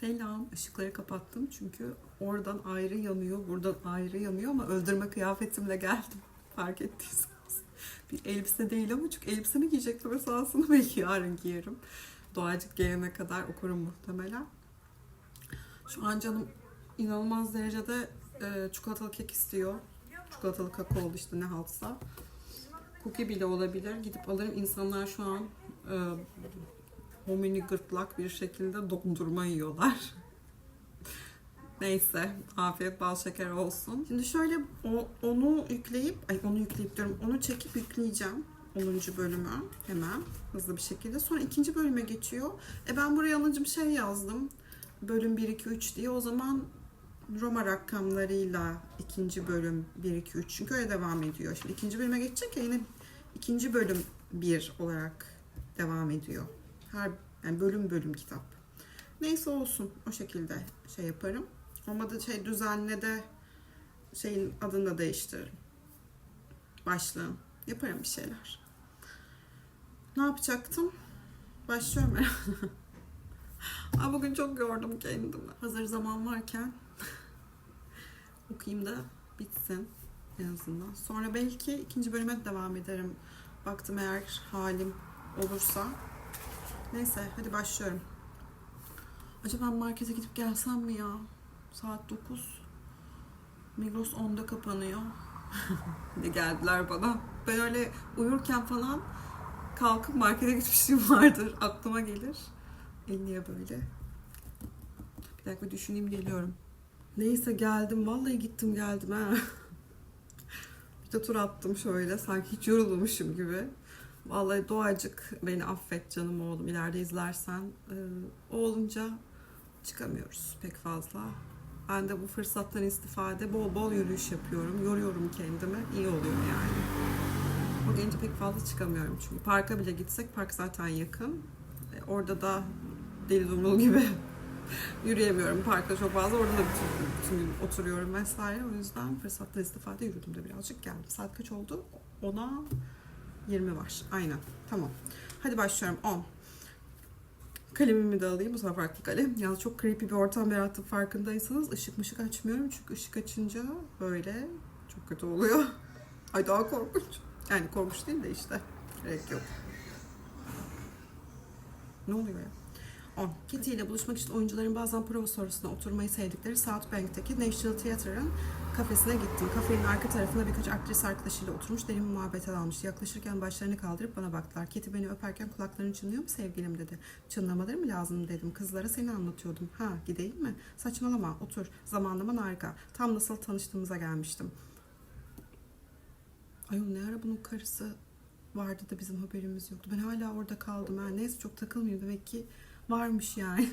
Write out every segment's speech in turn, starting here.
Selam. Işıkları kapattım çünkü oradan ayrı yanıyor, buradan ayrı yanıyor ama öldürme kıyafetimle geldim. Fark ettiyseniz. Bir elbise değil ama çünkü elbisemi giyecektim esasında belki yarın giyerim. Doğacık gelene kadar okurum muhtemelen. Şu an canım inanılmaz derecede e, çikolatalı kek istiyor. Çikolatalı kakaolu işte ne haltsa. Cookie bile olabilir. Gidip alırım. İnsanlar şu an e, homini gırtlak bir şekilde dondurma yiyorlar. Neyse, afiyet bal şeker olsun. Şimdi şöyle o- onu yükleyip, ay onu yükleyip diyorum, onu çekip yükleyeceğim. 10. bölümü hemen hızlı bir şekilde. Sonra ikinci bölüme geçiyor. E ben buraya alıncım şey yazdım. Bölüm 1, 2, 3 diye. O zaman Roma rakamlarıyla ikinci bölüm 1, 2, 3. Çünkü öyle devam ediyor. Şimdi ikinci bölüme geçecek ya yine ikinci bölüm 1 olarak devam ediyor. Her yani bölüm bölüm kitap. Neyse olsun o şekilde şey yaparım. Olmadı şey düzenle de şeyin adını da değiştiririm. Başlığın. Yaparım bir şeyler. Ne yapacaktım? Başlıyorum herhalde. Aa, bugün çok yordum kendimi. Hazır zaman varken okuyayım da bitsin en azından. Sonra belki ikinci bölüme devam ederim. Baktım eğer halim olursa. Neyse hadi başlıyorum. Acaba markete gidip gelsem mi ya? Saat 9. Migros 10'da kapanıyor. ne geldiler bana. Ben öyle uyurken falan kalkıp markete gitmişliğim vardır. Aklıma gelir. Elliye böyle. Bir dakika düşüneyim geliyorum. Neyse geldim. Vallahi gittim geldim ha. bir de tur attım şöyle. Sanki hiç yorulmamışım gibi. Vallahi doğacık beni affet canım oğlum. İleride izlersen. Ee, olunca çıkamıyoruz pek fazla. Ben de bu fırsattan istifade bol bol yürüyüş yapıyorum. Yoruyorum kendimi. İyi oluyor yani. O gelince pek fazla çıkamıyorum çünkü. Parka bile gitsek park zaten yakın. E, Orada da deli dumrul gibi yürüyemiyorum parkta çok fazla. Orada da bütün, bütün gün oturuyorum vesaire. O yüzden fırsattan istifade yürüdüm de birazcık geldim. Saat kaç oldu? 10'a 20 var. Aynen. Tamam. Hadi başlıyorum. 10. Kalemimi de alayım. Bu sefer farklı kalem. Yalnız çok creepy bir ortam yarattım farkındaysanız. Işık mışık açmıyorum. Çünkü ışık açınca böyle çok kötü oluyor. Ay daha korkunç. Yani korkunç değil de işte. Gerek yok. Ne oluyor ya? 10. Kitty ile buluşmak için oyuncuların bazen prova sonrasında oturmayı sevdikleri South Bank'taki National Theatre'ın kafesine gittim. Kafenin arka tarafında birkaç aktris arkadaşıyla oturmuş derin bir muhabbete dalmış. Yaklaşırken başlarını kaldırıp bana baktılar. Kitty beni öperken kulakların çınlıyor mu sevgilim dedi. Çınlamaları mı lazım dedim. Kızlara seni anlatıyordum. Ha gideyim mi? Saçmalama otur. Zamanlaman harika. Tam nasıl tanıştığımıza gelmiştim. Ayol ne ara bunun karısı vardı da bizim haberimiz yoktu. Ben hala orada kaldım. Ha. Neyse çok takılmıyorum. Demek ki varmış yani.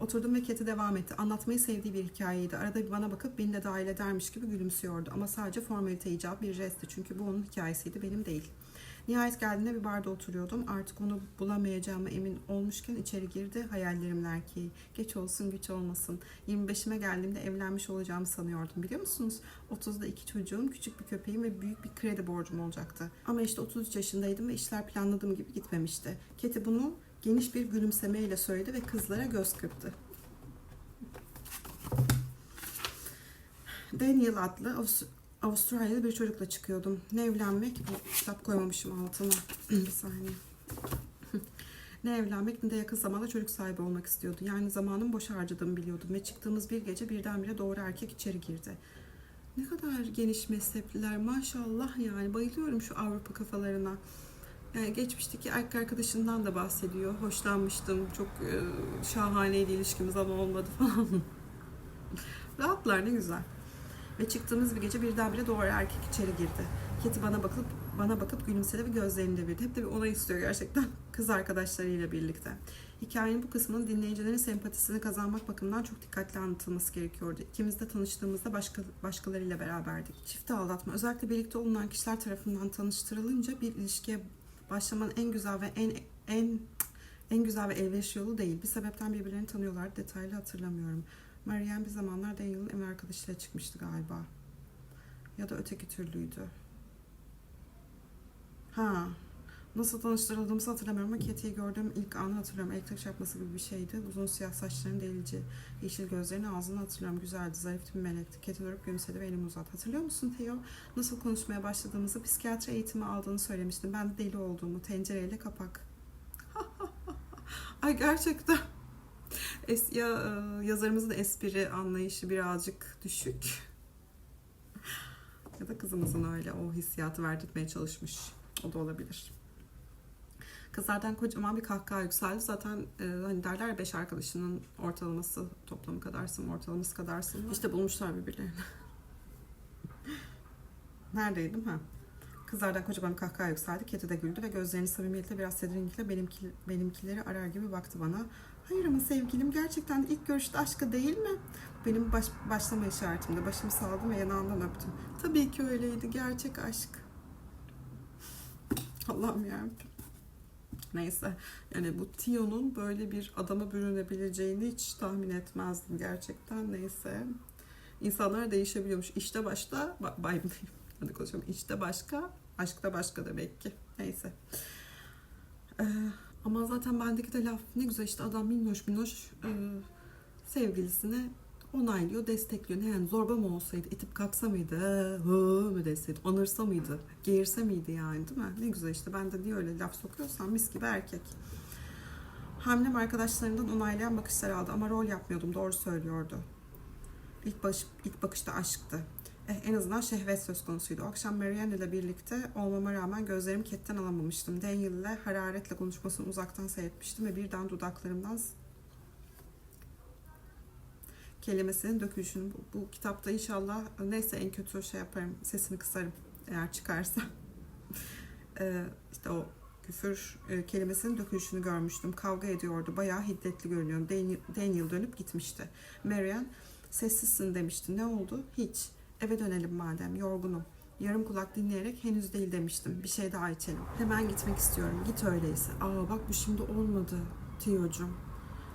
Oturdum ve Keti devam etti. Anlatmayı sevdiği bir hikayeydi. Arada bana bakıp beni de dahil edermiş gibi gülümsüyordu. Ama sadece formalite icap bir jestti. Çünkü bu onun hikayesiydi, benim değil. Nihayet geldiğinde bir barda oturuyordum. Artık onu bulamayacağıma emin olmuşken içeri girdi. Hayallerimin erkeği. Geç olsun güç olmasın. 25'ime geldiğimde evlenmiş olacağımı sanıyordum. Biliyor musunuz? 30'da iki çocuğum, küçük bir köpeğim ve büyük bir kredi borcum olacaktı. Ama işte 33 yaşındaydım ve işler planladığım gibi gitmemişti. Keti bunu geniş bir gülümsemeyle söyledi ve kızlara göz kırptı. Daniel adlı Avust- Avustralyalı bir çocukla çıkıyordum. Ne evlenmek, bu kitap koymamışım altına. bir saniye. ne evlenmek ne de yakın zamanda çocuk sahibi olmak istiyordu. Yani zamanımı boş harcadığımı biliyordum ve çıktığımız bir gece birdenbire doğru erkek içeri girdi. Ne kadar geniş mezhepliler maşallah yani bayılıyorum şu Avrupa kafalarına. Yani geçmişteki erkek arkadaşından da bahsediyor. Hoşlanmıştım. Çok e, şahaneydi ilişkimiz ama olmadı falan. Rahatlar ne güzel. Ve çıktığımız bir gece birdenbire doğru erkek içeri girdi. Keti bana bakıp bana bakıp gülümsedi ve gözlerini devirdi. Hep de bir onay istiyor gerçekten kız arkadaşlarıyla birlikte. Hikayenin bu kısmının dinleyicilerin sempatisini kazanmak bakımından çok dikkatli anlatılması gerekiyordu. İkimiz de tanıştığımızda başka, başkalarıyla beraberdik. Çifte aldatma özellikle birlikte olunan kişiler tarafından tanıştırılınca bir ilişkiye başlamanın en güzel ve en en en güzel ve elverişli yolu değil. Bir sebepten birbirlerini tanıyorlar. Detaylı hatırlamıyorum. Marianne bir zamanlar Daniel'ın ev arkadaşıyla çıkmıştı galiba. Ya da öteki türlüydü. Ha. Nasıl tanıştırıldığımızı hatırlamıyorum ama Katy'yi gördüğüm ilk anı hatırlıyorum. Elektrik çarpması gibi bir şeydi. Uzun siyah saçların delici, yeşil gözlerini ağzını hatırlıyorum. Güzeldi, zarif bir melekti. Katy durup gülümsedi ve elimi uzattı. Hatırlıyor musun Theo? Nasıl konuşmaya başladığımızı, psikiyatri eğitimi aldığını söylemiştin. Ben de deli olduğumu, tencereyle kapak. Ay gerçekten. Es, ya, e, yazarımızın espri anlayışı birazcık düşük. ya da kızımızın öyle o hissiyatı verdirtmeye çalışmış. O da olabilir. Kızlardan kocaman bir kahkaha yükseldi. Zaten e, hani derler ya beş arkadaşının ortalaması toplamı kadarsın, ortalaması kadarsın. İşte bulmuşlar birbirlerini. Neredeydim ha? Kızlardan kocaman bir kahkaha yükseldi. Kedi de güldü ve gözlerini samimiyetle biraz tedirginlikle benimki, benimkileri arar gibi baktı bana. Hayır ama sevgilim gerçekten ilk görüşte aşkı değil mi? Benim baş, başlama işaretimde. Başımı saldım ve yanağından öptüm. Tabii ki öyleydi. Gerçek aşk. Allah'ım yarabbim. Neyse. Yani bu Tio'nun böyle bir adama bürünebileceğini hiç tahmin etmezdim gerçekten. Neyse. İnsanlar değişebiliyormuş. İşte başta, ba- bay hadi konuşalım. İşte başka, aşkta başka demek ki. Neyse. Ee, ama zaten bendeki de laf ne güzel işte adam minnoş minnoş e, sevgilisine onaylıyor, destekliyor. Ne yani zorba mı olsaydı, itip kalksa mıydı, hı mı deseydi, anırsa mıydı, geğirse miydi yani değil mi? Ne güzel işte ben de niye öyle laf sokuyorsam mis gibi erkek. Hamlem arkadaşlarından onaylayan bakışlar aldı ama rol yapmıyordum doğru söylüyordu. İlk, baş, ilk bakışta aşktı. Eh, en azından şehvet söz konusuydu. O akşam Marianne ile birlikte olmama rağmen gözlerimi ketten alamamıştım. Daniel ile hararetle konuşmasını uzaktan seyretmiştim ve birden dudaklarımdan kelimesinin dökülüşünü bu, bu kitapta inşallah neyse en kötü şey yaparım sesini kısarım eğer çıkarsa. Ee, işte o küfür e, kelimesinin dökülüşünü görmüştüm. Kavga ediyordu bayağı hiddetli görünüyor Daniel, dönüp gitmişti. Marian sessizsin demişti. Ne oldu? Hiç. Eve dönelim madem yorgunum. Yarım kulak dinleyerek henüz değil demiştim. Bir şey daha içelim. Hemen gitmek istiyorum git öyleyse. Aa bak bu şimdi olmadı Tiyo'cum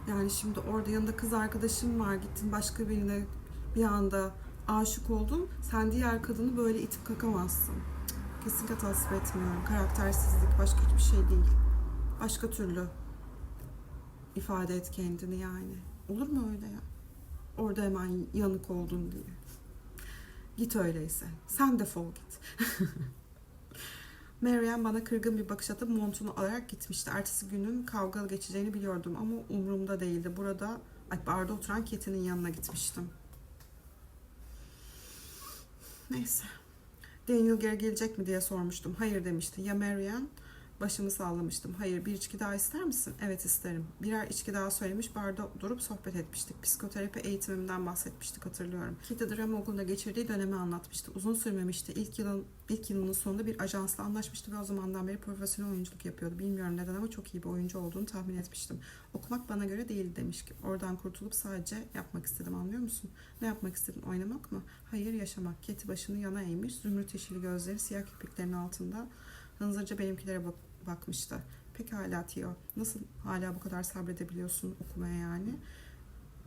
yani şimdi orada yanında kız arkadaşın var gittin başka birine bir anda aşık oldun. Sen diğer kadını böyle itip kakamazsın. Kesinlikle tasvip etmiyorum. Karaktersizlik başka hiçbir şey değil. Başka türlü ifade et kendini yani. Olur mu öyle ya? Orada hemen yanık oldun diye. Git öyleyse. Sen defol git. Marianne bana kırgın bir bakış atıp montunu alarak gitmişti. Ertesi günün kavgalı geçeceğini biliyordum ama umurumda değildi. Burada ay barda oturan Kate'nin yanına gitmiştim. Neyse. Daniel geri gelecek mi diye sormuştum. Hayır demişti. Ya Marianne? Başımı sallamıştım. Hayır bir içki daha ister misin? Evet isterim. Birer içki daha söylemiş barda durup sohbet etmiştik. Psikoterapi eğitimimden bahsetmiştik hatırlıyorum. Kitty drama okulunda geçirdiği dönemi anlatmıştı. Uzun sürmemişti. İlk yılın ilk yılının sonunda bir ajansla anlaşmıştı ve o zamandan beri profesyonel oyunculuk yapıyordu. Bilmiyorum neden ama çok iyi bir oyuncu olduğunu tahmin etmiştim. Okumak bana göre değil demiş ki. Oradan kurtulup sadece yapmak istedim anlıyor musun? Ne yapmak istedin? Oynamak mı? Hayır yaşamak. Keti başını yana eğmiş. Zümrüt yeşili gözleri siyah kirpiklerinin altında hınzırca benimkilere bak bakmıştı. Pekala Tio. Nasıl hala bu kadar sabredebiliyorsun okumaya yani?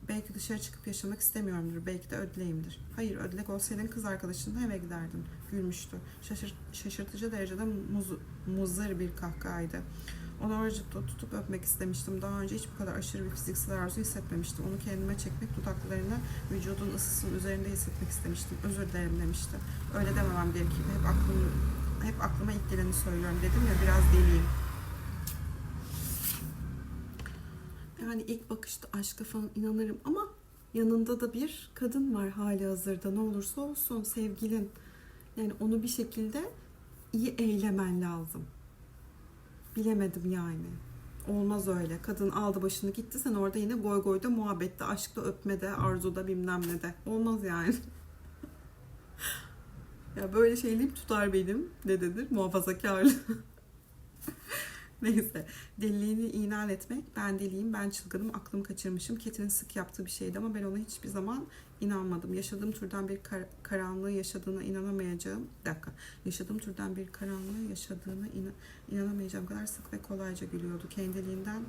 Belki dışarı çıkıp yaşamak istemiyorumdur. Belki de ödleyimdir. Hayır ödlek olsaydın kız arkadaşınla eve giderdin. Gülmüştü. Şaşır, şaşırtıcı derecede muz, muzır bir kahkahaydı. Onu oracıkta tutup öpmek istemiştim. Daha önce hiç bu kadar aşırı bir fiziksel arzu hissetmemiştim. Onu kendime çekmek, dudaklarını vücudun ısısının üzerinde hissetmek istemiştim. Özür dilerim demişti. Öyle dememem gerekirdi. Hep aklım, hep aklıma ilk geleni söylüyorum. Dedim ya biraz deliyim. Yani ilk bakışta aşka falan inanırım ama yanında da bir kadın var hali hazırda ne olursa olsun sevgilin. Yani onu bir şekilde iyi eylemen lazım. Bilemedim yani. Olmaz öyle. Kadın aldı başını gitti sen orada yine goy goyda muhabbette, aşkta, öpmede, arzuda bilmem ne de. Olmaz yani. ya böyle şeyliğim tutar benim. Ne denir? Muhafazakarlı. Neyse. Deliliğini ilan etmek. Ben deliyim, ben çılgınım, aklımı kaçırmışım. Ket'in sık yaptığı bir şeydi ama ben ona hiçbir zaman inanmadım. Yaşadığım türden bir kar- karanlığı yaşadığına inanamayacağım. Bir dakika. Yaşadığım türden bir karanlığı yaşadığına ina- inanamayacağım kadar sık ve kolayca gülüyordu. Kendiliğinden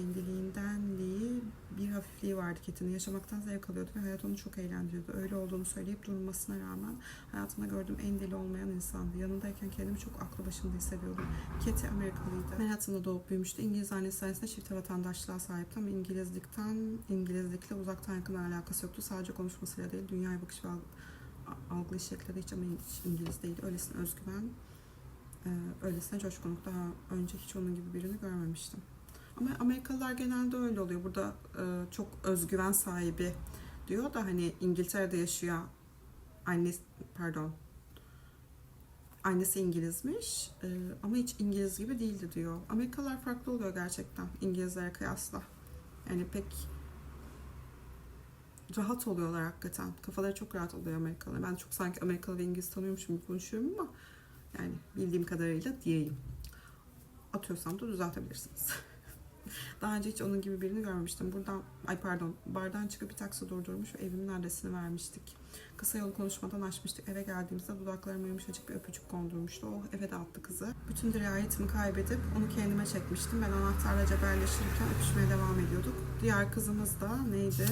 kendiliğindenliği bir hafifliği vardı Ket'in. Yaşamaktan zevk alıyordu ve hayat onu çok eğlendiriyordu. Öyle olduğunu söyleyip durmasına rağmen hayatımda gördüğüm en deli olmayan insandı. Yanındayken kendimi çok aklı başında hissediyordum. Keti Amerikalıydı. Manhattan'da doğup büyümüştü. İngiliz annesi sayesinde çifte vatandaşlığa sahipti ama İngilizlikten, İngilizlikle uzaktan yakın alakası yoktu. Sadece konuşmasıyla değil, dünyaya bakış ve alg- algılayış de hiç ama hiç İngiliz değildi. Öylesine özgüven, ee, öylesine coşkunluk. Daha önce hiç onun gibi birini görmemiştim. Ama Amerikalılar genelde öyle oluyor. Burada e, çok özgüven sahibi diyor da hani İngiltere'de yaşıyor. Annesi, pardon. Annesi İngilizmiş e, ama hiç İngiliz gibi değildi diyor. Amerikalılar farklı oluyor gerçekten İngilizlere kıyasla. Yani pek rahat oluyorlar hakikaten. Kafaları çok rahat oluyor Amerikalılar. Ben çok sanki Amerikalı ve İngiliz tanıyormuşum gibi konuşuyorum ama yani bildiğim kadarıyla diyeyim. Atıyorsam da düzeltebilirsiniz. Daha önce hiç onun gibi birini görmemiştim. Buradan, ay pardon, bardan çıkıp bir taksi durdurmuş ve evimin adresini vermiştik. Kısa yolu konuşmadan açmıştık. Eve geldiğimizde dudaklarıma yumuşacık bir öpücük kondurmuştu. O eve de attı kızı. Bütün dirayetimi kaybedip onu kendime çekmiştim. Ben anahtarla cebelleşirken öpüşmeye devam ediyorduk. Diğer kızımız da neydi?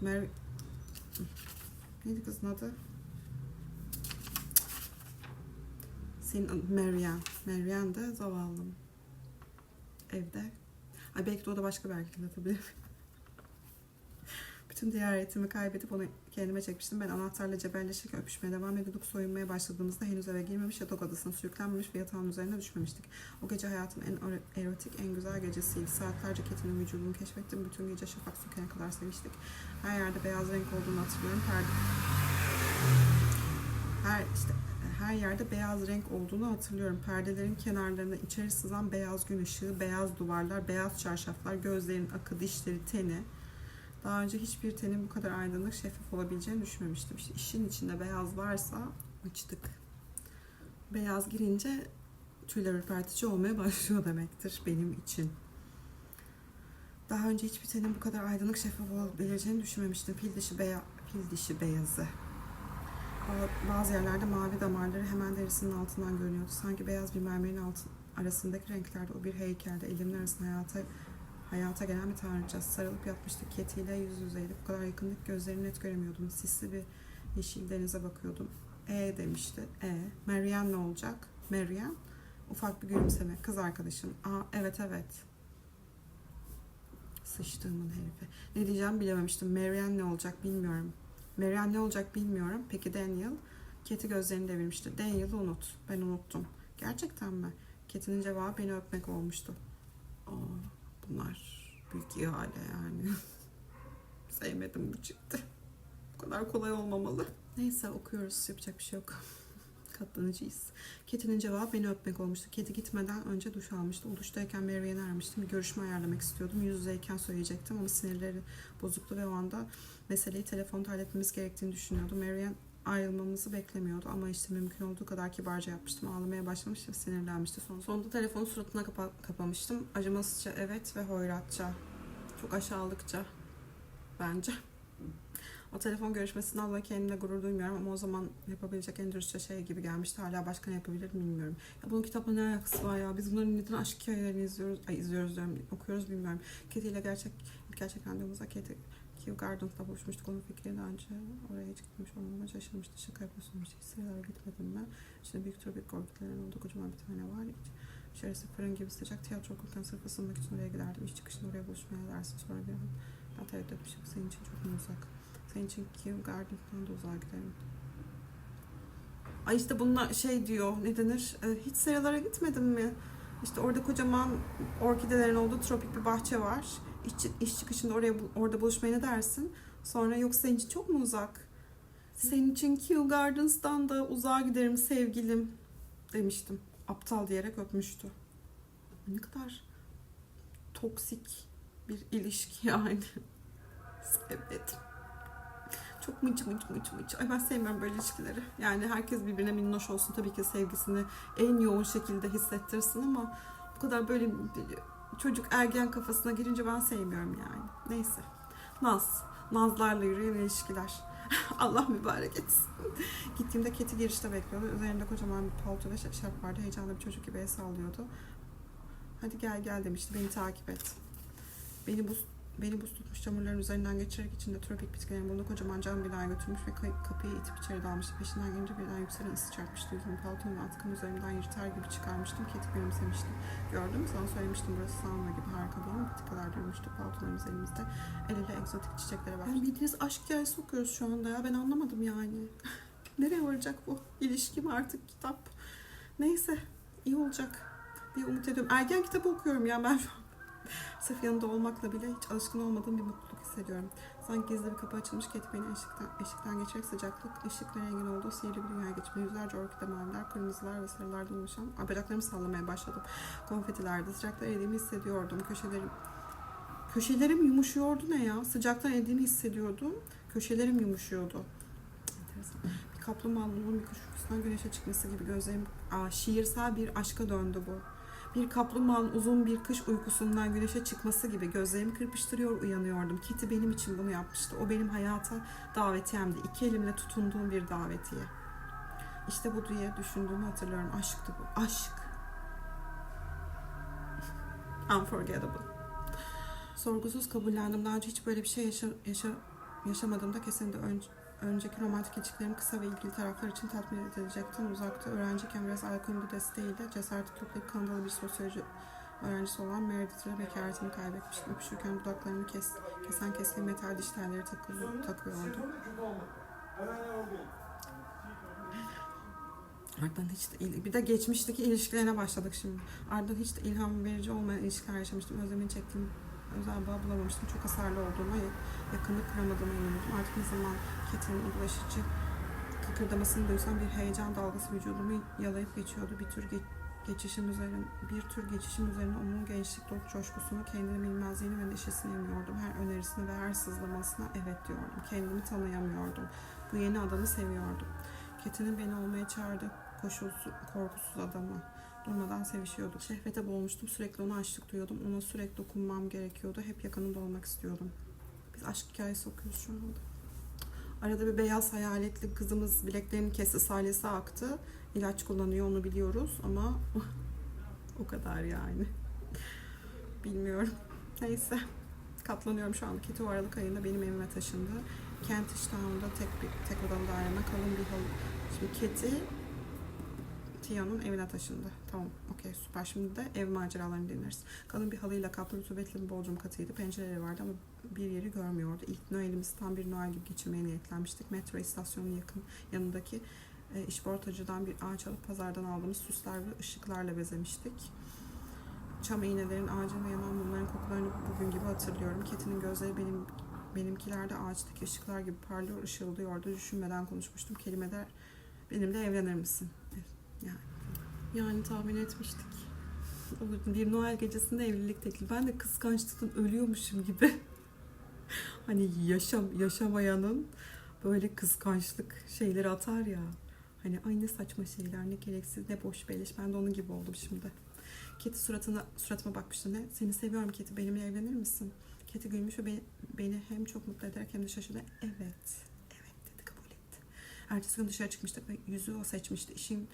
Mer... Neydi kızın adı? Senin Marianne. Marianne de zavallım. Evde. Ay belki de o da başka bir erkekle atabilir. Bütün diyaretimi kaybedip onu kendime çekmiştim. Ben anahtarla cebelleşirken öpüşmeye devam ediyorduk. Soyunmaya başladığımızda henüz eve girmemiş, yatak odasına sürüklenmemiş ve yatağın üzerine düşmemiştik. O gece hayatımın en ero- erotik, en güzel gecesiydi. Saatlerce Ketin'in vücudunu keşfettim. Bütün gece şafak sökene kadar seviştik. Her yerde beyaz renk olduğunu hatırlıyorum. Perde... Her işte her yerde beyaz renk olduğunu hatırlıyorum. Perdelerin kenarlarında içeri sızan beyaz gün ışığı, beyaz duvarlar, beyaz çarşaflar, gözlerin akı, dişleri, teni. Daha önce hiçbir tenin bu kadar aydınlık, şeffaf olabileceğini düşünmemiştim. İşte işin içinde beyaz varsa açtık. Beyaz girince tüyler ürpertici olmaya başlıyor demektir benim için. Daha önce hiçbir tenin bu kadar aydınlık, şeffaf olabileceğini düşünmemiştim. Fil dişi, beya fil dişi beyazı. Bazı yerlerde mavi damarları hemen derisinin altından görünüyordu. Sanki beyaz bir mermerin altın arasındaki renklerde o bir heykelde elimin arasında hayata hayata gelen bir tanrıça. Sarılıp yatmıştık. Keti ile yüz yüzeydik. Bu kadar yakınlık gözlerimi net göremiyordum. Sisli bir yeşil denize bakıyordum. E demişti. E. Marianne ne olacak? Marianne. Ufak bir gülümseme. Kız arkadaşım. Aa evet evet. Sıçtığımın herifi. Ne diyeceğim bilememiştim. Marianne ne olacak bilmiyorum. Marianne ne olacak bilmiyorum. Peki Daniel? Keti gözlerini devirmişti. Daniel'ı unut. Ben unuttum. Gerçekten mi? Keti'nin cevabı beni öpmek olmuştu. Aa, bunlar büyük ihale yani. Sevmedim bu çıktı. Bu kadar kolay olmamalı. Neyse okuyoruz. Yapacak bir şey yok. Katlanıcıyız. Keti'nin cevabı beni öpmek olmuştu. Kedi gitmeden önce duş almıştı. O duştayken Marianne'i aramıştım. Bir görüşme ayarlamak istiyordum. Yüz yüzeyken söyleyecektim ama sinirleri bozuktu ve o anda meseleyi telefonda halletmemiz gerektiğini düşünüyordu. Marianne ayrılmamızı beklemiyordu ama işte mümkün olduğu kadar kibarca yapmıştım. Ağlamaya başlamış ve sinirlenmişti. Son, sonunda telefonu suratına kapa- kapamıştım. Acımasızca evet ve hoyratça. Çok aşağılıkça bence. O telefon görüşmesinden dolayı kendimle gurur duymuyorum ama o zaman yapabilecek en dürüstçe şey gibi gelmişti. Hala başka ne yapabilir bilmiyorum. Ya bunun kitapla ne alakası var ya? Biz bunların neden aşk hikayelerini izliyoruz, ay izliyoruz diyorum, okuyoruz bilmiyorum. Katie ile gerçek, gerçek randevumuzda Katie Kew Gardens'da buluşmuştuk. Onun fikri daha önce oraya hiç gitmiş olmama şaşırmıştı. Şaka yapıyorsun bir şey. Sıralara gitmedim ben. İçinde büyük bir korkutların olduğu kocaman bir tane var. İç, içerisi fırın gibi sıcak. Tiyatro okurken sırf ısınmak için oraya giderdim. İş çıkışında oraya buluşmaya dersin. Sonra bir an ben tereddüt etmişim. Senin için çok mu uzak? Senin için Kew Gardens'dan da uzağa giderim. Ay işte bunlar şey diyor ne denir e, hiç seralara gitmedin mi? İşte orada kocaman orkidelerin olduğu tropik bir bahçe var. İş, iş çıkışında oraya orada buluşmaya ne dersin? Sonra yok senin için çok mu uzak? Senin için Kew Gardens'dan da uzağa giderim sevgilim demiştim. Aptal diyerek öpmüştü. Ne kadar toksik bir ilişki yani. Sevmedim. Çok mıç mıç mıç mıç. Ay ben sevmiyorum böyle ilişkileri. Yani herkes birbirine minnoş olsun. Tabii ki sevgisini en yoğun şekilde hissettirsin ama bu kadar böyle çocuk ergen kafasına girince ben sevmiyorum yani. Neyse. Naz. Nazlarla yürüyen ilişkiler. Allah mübarek etsin. Gittiğimde Keti girişte bekliyordu. Üzerinde kocaman bir palto ve şarp vardı. Heyecanlı bir çocuk gibi el sallıyordu. Hadi gel gel demişti. Beni takip et. Beni buz Beni buz tutmuş çamurların üzerinden geçirerek içinde tropik bitkilerin bulunduğu kocaman cam binaya götürmüş ve kay- kapıyı itip içeri dalmıştı. Peşinden gelince birden yükselen ısı çarpmıştı yüzümü. Paltomu ve atkımı üzerimden yırtar gibi çıkarmıştım. Keti gülümsemişti. Gördün mü? Sana söylemiştim burası sauna gibi harika değil mi? Bitkiler duymuştu. Paltolarımız elimizde. El ele egzotik çiçeklere bak. Yani bildiğiniz aşk hikayesi okuyoruz şu anda ya. Ben anlamadım yani. Nereye varacak bu? İlişkim artık kitap. Neyse. iyi olacak. Bir umut ediyorum. Ergen kitabı okuyorum ya ben şu an. Sırf yanında olmakla bile hiç alışkın olmadığım bir mutluluk hissediyorum. Sanki gizli bir kapı açılmış, Kate beni eşikten, eşikten geçerek sıcaklık, ışık ve rengin olduğu sihirli bir dünyaya geçmiş. Yüzlerce orkide maviler, kırmızılar ve sarılardan oluşan. Bacaklarımı sallamaya başladım. Konfetilerde sıcakta eridiğimi hissediyordum. Köşelerim Köşelerim yumuşuyordu ne ya? Sıcaktan eridiğimi hissediyordum. Köşelerim yumuşuyordu. Enteresan. Bir kaplumbağanın bir kuş güneşe çıkması gibi gözlerim... Aa, şiirsel bir aşka döndü bu. Bir kaplumbağanın uzun bir kış uykusundan güneşe çıkması gibi gözlerimi kırpıştırıyor uyanıyordum. Kitty benim için bunu yapmıştı. O benim hayata davetiyemdi. İki elimle tutunduğum bir davetiye. İşte bu diye düşündüğümü hatırlıyorum. Aşktı bu. Aşk. Unforgettable. Sorgusuz kabullendim. Daha önce hiç böyle bir şey yaşa, yaşa, yaşamadığımda kesinlikle ön, önceki romantik ilişkilerim kısa ve ilgili taraflar için tatmin edilecekten uzakta. Öğrenciyken biraz alkolün bir desteğiyle cesareti toplayıp Kanadalı bir sosyoloji öğrencisi olan Meredith ile bekaretimi kaybetmiştim. Öpüşürken dudaklarımı kes, kesen keskin metal diş takıyor, takıyordu. Ardından hiç de bir de geçmişteki ilişkilerine başladık şimdi. Ardından hiç de ilham verici olmayan ilişkiler yaşamıştım. Özlemini çektiğim özel bağ bulamamıştım. Çok hasarlı olduğuma, ya- yakınlık kuramadığıma inanıyordum. Artık ne zaman Ketin'in o bulaşıcı kıkırdamasını duysam bir heyecan dalgası vücudumu yalayıp geçiyordu. Bir tür ge- geçişim üzerine, bir tür geçişim üzerine onun gençlik dolu coşkusunu, kendini bilmezliğini ve neşesini emiyordum. Her önerisine ve her sızlamasına evet diyordum. Kendimi tanıyamıyordum. Bu yeni adamı seviyordum. Ketin'in beni olmaya çağırdığı koşulsuz, korkusuz adamı. Durmadan sevişiyorduk. Şehvete boğulmuştum. Sürekli ona açlık duyuyordum. Ona sürekli dokunmam gerekiyordu. Hep yakınında olmak istiyordum. Biz aşk hikayesi okuyoruz şu anda. Arada bir beyaz hayaletli kızımız bileklerinin kesi salesi aktı. İlaç kullanıyor onu biliyoruz ama o kadar yani. Bilmiyorum. Neyse. Katlanıyorum şu anda. Keti Aralık ayında benim evime taşındı. Kentish Town'da tek, bir, tek odalı daireme kalın bir halı. Şimdi Keti Tia'nın evine taşındı. Tamam, okey süper. Şimdi de ev maceralarını dinleriz. Kalın bir halıyla kaplı rutubetli bir bodrum katıydı. Pencereleri vardı ama bir yeri görmüyordu. İlk Noel'imizi tam bir Noel gibi geçirmeye niyetlenmiştik. Metro istasyonunun yakın yanındaki e, işportacıdan bir ağaç alıp pazardan aldığımız süsler ve ışıklarla bezemiştik. Çam iğnelerin, ağacın ve yanan mumların kokularını bugün gibi hatırlıyorum. Ketinin gözleri benim benimkilerde ağaçtaki ışıklar gibi parlıyor, ışıldıyordu. Düşünmeden konuşmuştum. Kelimeler benimle evlenir misin? Yani, yani tahmin etmiştik. Bir Noel gecesinde evlilik teklifi. Ben de kıskançlıktan ölüyormuşum gibi. hani yaşam yaşamayanın böyle kıskançlık şeyleri atar ya. Hani ay ne saçma şeyler, ne gereksiz, ne boş beleş. Ben de onun gibi oldum şimdi. Keti suratına, suratıma bakmıştı. Ne? Seni seviyorum Keti, benimle evlenir misin? Keti gülmüş ve beni, beni hem çok mutlu ederek hem de şaşırdı. Evet, evet dedi, kabul etti. Ertesi gün dışarı çıkmıştık ve yüzüğü o seçmişti. İşin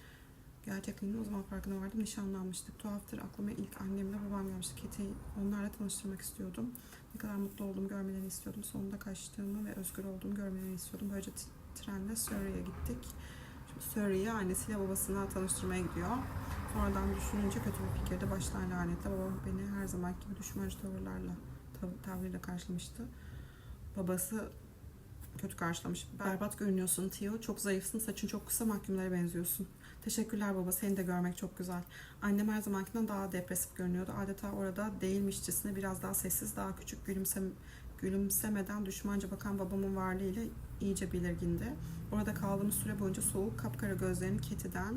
gerçekliğinin o zaman farkına vardım. Nişanlanmıştık. Tuhaftır aklıma ilk annemle babam gelmişti. Keti'yi onlarla tanıştırmak istiyordum. Ne kadar mutlu olduğumu görmelerini istiyordum. Sonunda kaçtığımı ve özgür olduğumu görmelerini istiyordum. Böylece trenle Surrey'e gittik. Şimdi Surrey'e annesiyle babasına tanıştırmaya gidiyor. Sonradan düşününce kötü bir fikirde baştan lanetle. Babam beni her zaman gibi düşmancı tavırlarla, tav- karşılamıştı. Babası kötü karşılamış. Berbat görünüyorsun Tio. Çok zayıfsın. Saçın çok kısa mahkumlara benziyorsun. Teşekkürler baba. Seni de görmek çok güzel. Annem her zamankinden daha depresif görünüyordu. Adeta orada değilmişçesine biraz daha sessiz, daha küçük gülümsem gülümsemeden düşmanca bakan babamın varlığıyla iyice belirgindi. Orada kaldığımız süre boyunca soğuk, kapkara gözlerini Keti'den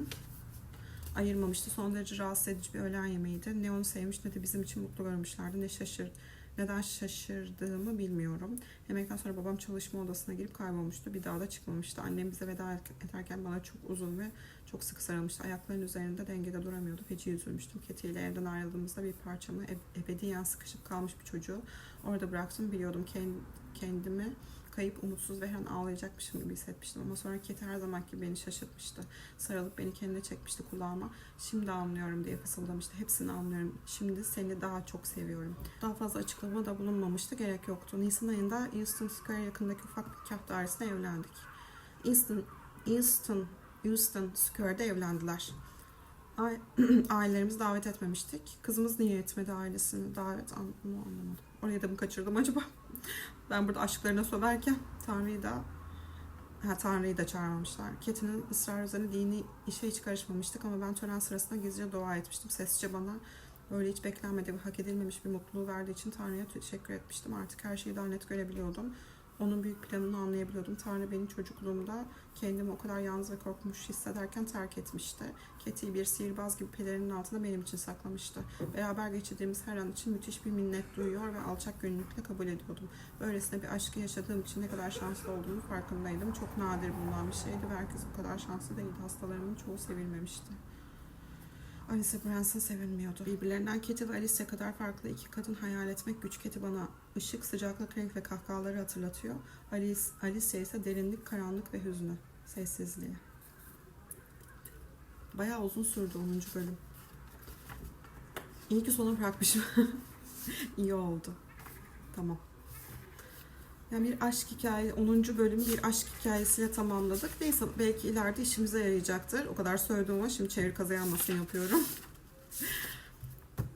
ayırmamıştı. Son derece rahatsız edici bir öğlen yemeğiydi. Ne onu sevmiş ne de bizim için mutlu görmüşlerdi. Ne şaşır, neden şaşırdığımı bilmiyorum. Yemekten sonra babam çalışma odasına girip kaybolmuştu. Bir daha da çıkmamıştı. Annem bize veda ederken bana çok uzun ve çok sıkı sarılmıştı. Ayaklarının üzerinde dengede duramıyordu. Feci üzülmüştüm. Keti ile evden ayrıldığımızda bir parçamı eb- ebediyen sıkışıp kalmış bir çocuğu orada bıraktım. Biliyordum kend- kendimi kayıp, umutsuz ve her an ağlayacakmışım gibi hissetmiştim. Ama sonra Keti her zaman gibi beni şaşırtmıştı. Sarılıp beni kendine çekmişti kulağıma. Şimdi anlıyorum diye fısıldamıştı. Hepsini anlıyorum. Şimdi seni daha çok seviyorum. Daha fazla açıklama da bulunmamıştı. Gerek yoktu. Nisan ayında Euston Square yakındaki ufak bir kah dairesine evlendik. Euston, Euston, Euston Square'da evlendiler. Ai- Ailelerimizi davet etmemiştik. Kızımız niye etmedi ailesini davet anlamadım. Orayı da mı kaçırdım acaba? Ben burada aşklarına söverken Tanrı'yı da ha, Tanrı'yı da çağırmamışlar. Ketin'in ısrar üzerine dini işe hiç karışmamıştık ama ben tören sırasında gizlice dua etmiştim. Sesçe bana böyle hiç beklenmedik ve hak edilmemiş bir mutluluğu verdiği için Tanrı'ya teşekkür etmiştim. Artık her şeyi daha net görebiliyordum. Onun büyük planını anlayabiliyordum. Tanrı beni çocukluğumda kendimi o kadar yalnız ve korkmuş hissederken terk etmişti. Keti'yi bir sihirbaz gibi pelerinin altında benim için saklamıştı. Beraber geçirdiğimiz her an için müthiş bir minnet duyuyor ve alçak gönüllülükle kabul ediyordum. Böylesine bir aşkı yaşadığım için ne kadar şanslı olduğumu farkındaydım. Çok nadir bulunan bir şeydi ve herkes bu kadar şanslı değildi. Hastalarımın çoğu sevilmemişti. Alice Branson sevilmiyordu. Birbirlerinden Katie ve Alice kadar farklı iki kadın hayal etmek güç. Katie bana ışık, sıcaklık, renk ve kahkahaları hatırlatıyor. Alice, Alice ise derinlik, karanlık ve hüznü, sessizliği. Bayağı uzun sürdü 10. bölüm. İyi ki sona bırakmışım. İyi oldu. Tamam. Yani bir aşk hikaye, 10. bölümü bir aşk hikayesiyle tamamladık. Neyse belki ileride işimize yarayacaktır. O kadar söyledim ama şimdi çevir kazı yapıyorum.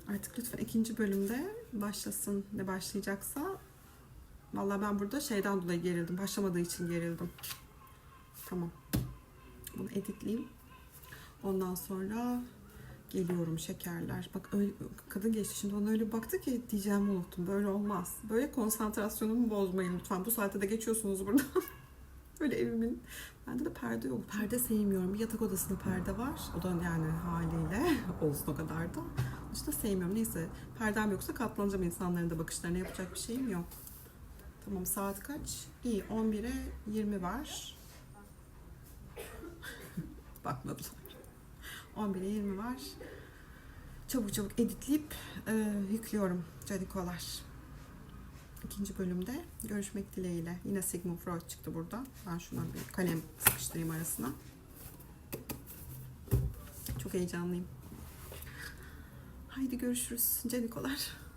Artık lütfen ikinci bölümde başlasın ne başlayacaksa. Vallahi ben burada şeyden dolayı gerildim. Başlamadığı için gerildim. Tamam. Bunu editleyeyim. Ondan sonra geliyorum şekerler. Bak öyle, kadın geçti şimdi ona öyle baktı ki diyeceğimi unuttum. Böyle olmaz. Böyle konsantrasyonumu bozmayın lütfen. Bu saatte de geçiyorsunuz burada. Böyle evimin. Bende de perde yok. Perde sevmiyorum. Bir yatak odasında perde var. O da yani haliyle olsun o kadar da. İşte sevmiyorum. Neyse perdem yoksa katlanacağım insanların da bakışlarına yapacak bir şeyim yok. Tamam saat kaç? İyi 11'e 20 var. Bakmadılar. 11'e 20 var. Çabuk çabuk editleyip e, yüklüyorum Cadikolar. İkinci bölümde görüşmek dileğiyle. Yine Sigmund Freud çıktı burada. Ben şuna bir kalem sıkıştırayım arasına. Çok heyecanlıyım. Haydi görüşürüz Cadikolar.